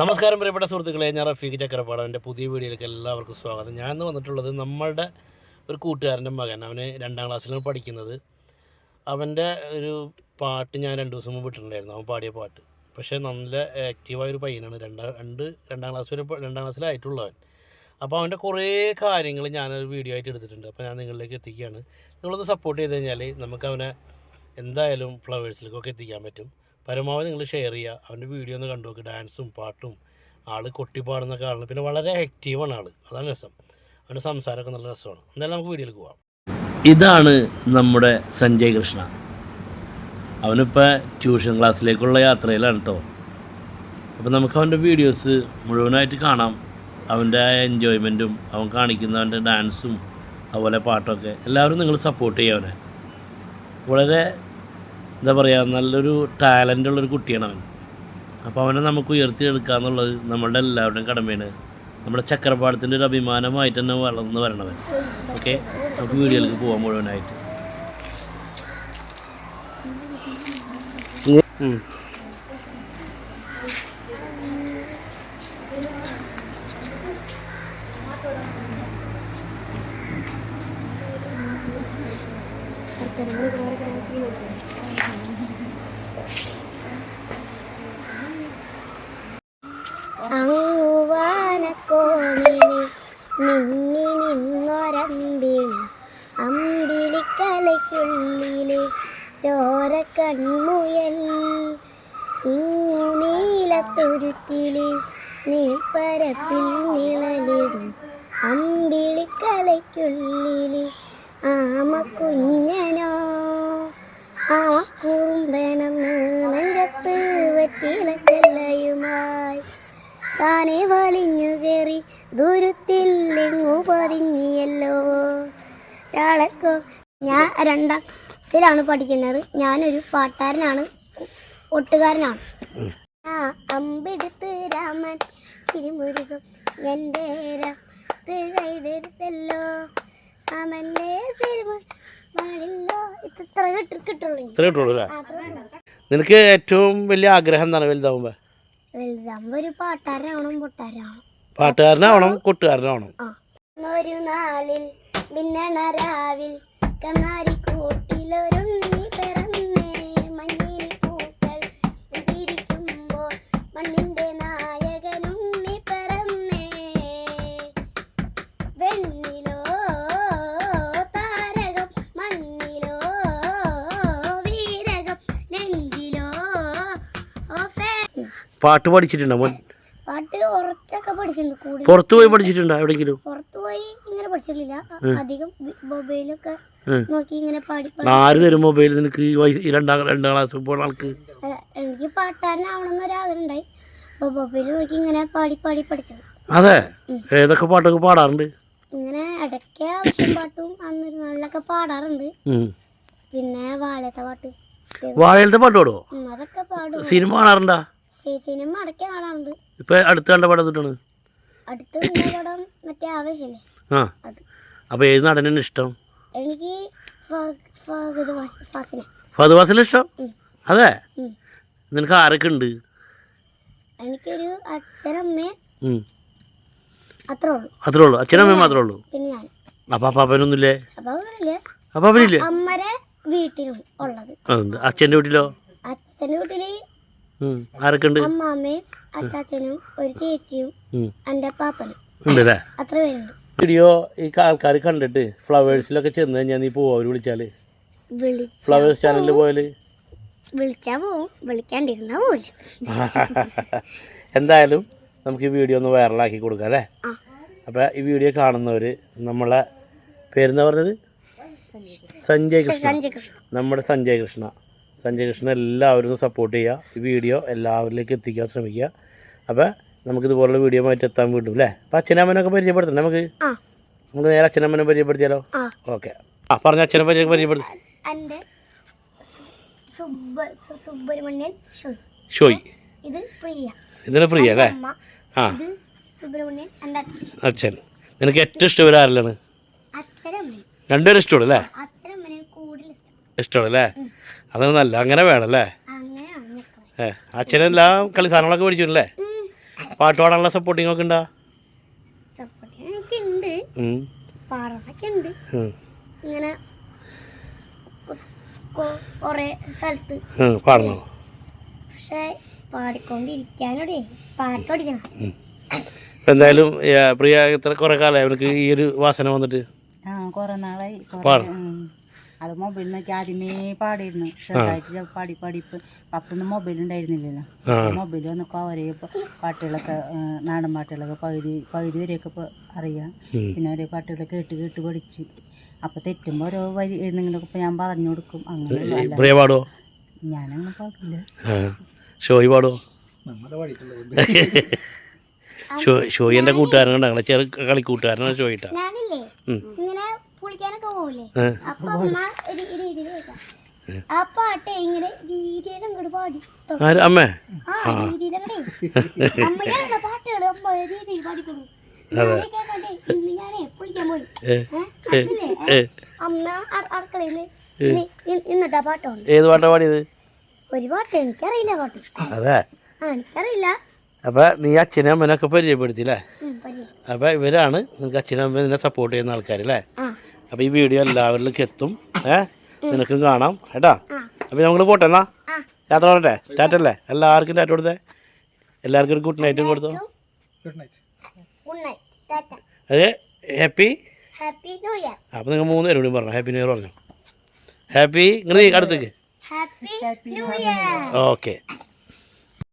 നമസ്കാരം പ്രിയപ്പെട്ട സുഹൃത്തുക്കളെ ഞാൻ റഫീഖ് ചക്രപ്പാട്. എന്റെ പുതിയ വീഡിയോയിലേക്ക് എല്ലാവർക്കും സ്വാഗതം. ഞാൻ ഇന്ന് വന്നിട്ടുള്ളത് നമ്മളുടെ ഒരു കൂട്ടുകാരന്റെ മകൻ. അവന് രണ്ടാം ക്ലാസ്സിലാണ് പഠിക്കുന്നത്. അവന്റെ ഒരു പാട്ട് ഞാൻ രണ്ട് ദിവസം മുമ്പ് ഇട്ടിട്ടുണ്ടായിരുന്നു അവൻ പാടിയ പാട്ട്. പക്ഷേ നല്ല ആക്റ്റീവായ ഒരു പയ്യനാണ്. രണ്ടാം രണ്ട് രണ്ടാം ക്ലാസ് വരെ രണ്ടാം ക്ലാസ്സിലായിട്ടുള്ളവൻ അപ്പോൾ അവന്റെ കുറേ കാര്യങ്ങൾ ഞാനൊരു വീഡിയോ ആയിട്ട് എടുത്തിട്ടുണ്ട്. അപ്പോൾ ഞാൻ നിങ്ങളിലേക്ക് എത്തിക്കുകയാണ്. നിങ്ങളൊന്ന് സപ്പോർട്ട് ചെയ്ത് കഴിഞ്ഞാൽ നമുക്ക് അവനെ എന്തായാലും ഫ്ലവേഴ്സിലേക്കൊക്കെ എത്തിക്കാൻ പറ്റും. പരമാവധി നിങ്ങൾ ഷെയർ ചെയ്യുക. അവന്റെ വീഡിയോ ഒന്ന് കണ്ടു നോക്കുക ഡാൻസും പാട്ടും ആൾ കൊട്ടിപ്പാടുന്നൊക്കെ ആളാണ് പിന്നെ വളരെ ആക്റ്റീവാണ് ആൾ അതാണ് രസം. അവന്റെ സംസാരമൊക്കെ നല്ല രസമാണ്. എന്തായാലും നമുക്ക് വീഡിയോയിൽ പോവാം. ഇതാണ് നമ്മുടെ സഞ്ജയ് കൃഷ്ണ. അവനിപ്പോൾ ട്യൂഷൻ ക്ലാസ്സിലേക്കുള്ള യാത്രയിലാണ് കേട്ടോ അപ്പോൾ നമുക്ക് അവന്റെ വീഡിയോസ് മുഴുവനായിട്ട് കാണാം. അവന്റെ എൻജോയ്മെന്റും അവൻ കാണിക്കുന്ന അവന്റെ ഡാൻസും അതുപോലെ പാട്ടൊക്കെ എല്ലാവരും നിങ്ങൾ സപ്പോർട്ട് ചെയ്യുക അവനെ. വളരെ എന്താ പറയുക നല്ലൊരു ടാലന്റ് ഉള്ളൊരു കുട്ടിയാണ് അവൻ. അപ്പോൾ അവനെ നമുക്ക് ഉയർത്തിയെടുക്കുക എന്നുള്ളത് നമ്മളുടെ എല്ലാവരുടെയും കടമയാണ്. നമ്മുടെ ചക്രപാടത്തിന്റെ ഒരു അഭിമാനമായിട്ട് തന്നെ വളർന്നു വരണവൻ. ഓക്കെ നമുക്ക് വീഡിയോയിലേക്ക് പോകാൻ മുഴുവനായിട്ട്. ഉം. അങ്ങുവാനക്കോണിൽ മിന്നി നിന്നൊരമ്പിളി. അമ്പിളിക്കലയ്ക്കുള്ളിലെ ചോര കൺമുയൽ ഇങ്ങു നീലത്തുരുത്തിലെ നീൾപ്പരപ്പിൽ നിഴലിടും. അമ്പിളിക്കലയ്ക്കുള്ളിലെ ആമക്കുഞ്ഞനോ ചാളക്കോ ഞാൻ രണ്ടാം ക്ലാസ്സിലാണ് പഠിക്കുന്നത്. ഞാനൊരു പാട്ടാരനാണ് ഒട്ടുകാരനാണ്. ആ അമ്പെടുത്ത് രാമൻ തിരുമുരുകം എന്റെ രാത്ത് കൈതെടുത്തല്ലോ രാമന്റെ തിരുമു പാടില്ലോ ഇത്ര കിട്ടു കിട്ടുള്ളൂ. ഇത്ര കിട്ടുള്ളൂ അല്ലേ? നിനക്ക് ഏറ്റവും വലിയ ആഗ്രഹം എന്താണ് വലുതാവുമ്പോ? വലുതാവുമ്പോ ഒരു പാട്ടാരനാവണം പൊട്ടാരനാവണം പാട്ടുകാരനാവണം കൊട്ടുകാരനാവണം. ഒരു നാളിൽ മിന്നണ രാവിൽ കന്നാരി കൂട്ടിലൊരുണ്ണി പിറന്നേ. മഞ്ഞിനി പൂക്കൾ ചിരിക്കുമ്പോൾ മണ്ണിന്റെ നായകനുണ്ണി പിറന്നേ. വെണ്ണിലോ താരകം മണ്ണിലോ വീരകം നെഞ്ചിലോ പാട്ട് പഠിച്ചിട്ടുണ്ടോ പാട്ട് കുറച്ചൊക്കെ പഠിച്ചിട്ടുണ്ട് കൂടുതൽ പോയി പഠിച്ചിട്ടുണ്ടോ എവിടെയെങ്കിലും? പുറത്തു പോയി ഇങ്ങനെ അധികം മൊബൈലൊക്കെ നോക്കി ഇങ്ങനെ പാടി ആര് തരും മൊബൈൽ നിനക്ക് ഈ രണ്ടാം രണ്ടാം ക്ലാസ് പോകുന്ന ആൾക്ക്. എനിക്ക് പാട്ടാരനാവണം ആഗ്രഹം ഉണ്ടായി അപ്പോൾ മൊബൈൽ നോക്കി ഇങ്ങനെ പാടി പാടി പഠിച്ചത്. അതെ? ഏതൊക്കെ പാട്ടൊക്കെ പാടാറുണ്ട്? ഇങ്ങനെ ഇടയ്ക്ക് ആവശ്യം പാട്ടും അന്നിരുന്നാളിലൊക്കെ പാടാറുണ്ട്. പിന്നെ വാഴത്തെ പാട്ട്. വാഴയിലത്തെ പാട്ട് പാടുമോ ഉം, അതൊക്കെ പാടും. സിനിമ കാണാറുണ്ടാ? സിനിമ അടയ്ക്ക് കാണാറുണ്ട്. ഇപ്പൊ അടുത്ത് കണ്ട പടം തൊട്ടാണ് അടുത്ത പടം മറ്റേ ആവശ്യമില്ലേ ആ. അപ്പോൾ ഏത് നടനാണ് ഇഷ്ടം? എനിക്ക് ഫഹദ് ഫാ- ഫാസിനെ ഇഷ്ടം? അതെ? നിനക്ക് ആരൊക്കെ ഉണ്ട്? എനിക്കൊരു അച്ഛനമ്മ. അത്രേ ഉള്ളൂ. അത്രേ ഉള്ളൂ. അച്ഛനമ്മ മാത്രമേ ഉള്ളൂ? അപ്പം അപ്പാപ്പനൊന്നുമില്ലേ? അപ്പാപ്പനില്ലേ? അമ്മരെ വീട്ടിലും ഉള്ളത്. ഉണ്ട്. അച്ഛന്റെ വീട്ടിലോ? അച്ഛന്റെ വീട്ടിൽ ഉം. ആരൊക്കെ ഉണ്ട്? അമ്മാമ്മയും അച്ചാച്ചനും ഒരു ചേച്ചിയും. എന്റെ പാപ്പനും അത്ര പേരുണ്ട്. വീഡിയോ ഈ ആൾക്കാർ കണ്ടിട്ട് ഫ്ലവേഴ്സിലൊക്കെ ചെന്ന് കഴിഞ്ഞാൽ നീ പോവാ? അവർ വിളിച്ചാൽ വിളിച്ച ഫ്ലവേഴ്സ് ചാനലിൽ പോയാൽ? വിളിച്ചാ പോവും. വിളിക്കാണ്ടിരുന്നാ എന്തായാലും നമുക്ക് ഈ വീഡിയോ ഒന്ന് വൈറലാക്കി കൊടുക്കാം അല്ലേ? അപ്പൊ അപ്പോൾ ഈ വീഡിയോ കാണുന്നവര് നമ്മളെ പേരെന്താ പറഞ്ഞത്? സഞ്ജയ് കൃഷ്ണ. സഞ്ജയ് കൃഷ്ണ. നമ്മുടെ സഞ്ജയ് കൃഷ്ണ. സഞ്ജയ് കൃഷ്ണ എല്ലാവരും സപ്പോർട്ട് ചെയ്യുക ഈ വീഡിയോ എല്ലാവരിലേക്ക് എത്തിക്കാൻ ശ്രമിക്കുക. അപ്പോൾ നമുക്ക് ഇതുപോലുള്ള വീഡിയോ ആയിട്ട് എത്താൻ വീണ്ടും അല്ലേ അപ്പൊ അച്ഛനമ്മനൊക്കെ പരിചയപ്പെടുത്തണം നമുക്ക്? നമുക്ക് നേരെ അച്ഛനമ്മനെ പരിചയപ്പെടുത്തിയാലോ? ഓക്കെ. ആ പറഞ്ഞ അച്ഛനെ പരിചയ പരിചയപ്പെടുത്തി. എന്റെ സുബ്രഹ്മണ്യൻ ഷോയ്. ഇത് പ്രിയ. ഇതിനെ പ്രിയ അല്ലേ ആ. ഇത് സുബ്രഹ്മണ്യൻ എന്റെ അച്ഛൻ. അച്ഛൻ. നിനക്ക് ഏറ്റവും ഇഷ്ടം ആരല്ലാണ്? രണ്ടുപേരും ഇഷ്ടമാണ് അല്ലേ ഇഷ്ടമാണ് അല്ലേ അതാണ് നല്ല അങ്ങനെ വേണം അല്ലേ അച്ഛനെല്ലാം കളി സാധനങ്ങളൊക്കെ മേടിച്ചു അല്ലേ. പാട്ട് പാടാനുള്ള സപ്പോർട്ടിങ് ഒക്കെ ഉണ്ടാ. പാടണോ? പക്ഷെ പാടിക്കൊണ്ടിരിക്കാനോടെ പാട്ട് പഠിക്കണം. എന്തായാലും പ്രിയ ഇത്ര കുറേ കാലമായി അവർക്ക് ഈ ഒരു വാസന വന്നിട്ട്? ആ കുറെ നാളായി. അത് മൊബൈലിൽ നോക്കി ആദ്യമേ പാടിയിരുന്നു. ചെറുതായിട്ട് പാടി പാടി ഇപ്പൊ പപ്പൊന്നും മൊബൈൽ ഉണ്ടായിരുന്നില്ലല്ലോ മൊബൈൽ വന്നൊക്കെ അവരെ പാട്ടുകളൊക്കെ നാടൻ പാട്ടുകളൊക്കെ പകുതി പകുതി വരെയൊക്കെ ഇപ്പൊ അറിയാം. പിന്നെ അവരെ പാട്ടുകൾ കേട്ട് കേട്ട് പഠിച്ച്. അപ്പൊ തെറ്റുമ്പോ ഓരോ വരി എഴുന്നെങ്കിലൊക്കെ ഇപ്പൊ ഞാൻ പറഞ്ഞു കൊടുക്കും. അങ്ങനെ പാടുമോ ഞാനങ്ങനെ പാടില്ല. ഷോയി പാടുമോ ഷോ ഷോയി എന്റെ കൂട്ടുകാരൻ ഞങ്ങളെ ചെറു കളി കൂട്ടുകാരനാണ് ഷോയിട്ടാ. ഇങ്ങനെ പോവില്ലേ. അപ്പൊ ആ പാട്ട് ഇങ്ങനെ രീതിയിൽ അങ്ങോട്ട് പാടി. ആര്? അമ്മേ? ആ രീതിയിൽ അങ്ങോട്ടേ പാട്ടുകൾ അമ്മ രീതിയിൽ പാടിക്കൊള്ളു ഏത് പാട്ടാ പാടിയത്? ഒരു പാട്ട് എനിക്കറിയില്ല പാട്ട്. അതെ. ആ എനിക്കറിയില്ല. അപ്പം നീ അച്ഛനും അമ്മനൊക്കെ പരിചയപ്പെടുത്തില്ലേ അപ്പൊ ഇവരാണ് നിനക്ക് അച്ഛനും അമ്മ നിന്നെ സപ്പോർട്ട് ചെയ്യുന്ന ആൾക്കാർ അല്ലേ? അപ്പൊ ഈ വീഡിയോ എല്ലാവരിലേക്ക് എത്തും. ഏ? നിനക്കും കാണാം. കേട്ടാ അപ്പോൾ നമ്മൾ പോട്ടെ എന്നാ? ആ. യാത്ര പോട്ടെ ടാറ്റല്ലേ എല്ലാവർക്കും ടാറ്റ കൊടുത്തേ. എല്ലാവർക്കും ഒരു ഗുഡ് നൈറ്റും കൊടുത്തോ. Good night. ടാറ്റ. അത് ഹാപ്പി? Happy new year. അപ്പോൾ നിങ്ങൾ മൂന്ന് പേരും കൂടി പറഞ്ഞു. ഹാപ്പി ന്യൂ ഇയർ പറഞ്ഞു. ഹാപ്പി? ഇങ്ങനെ അടുത്തേക്ക്. Happy new year. ഓക്കെ.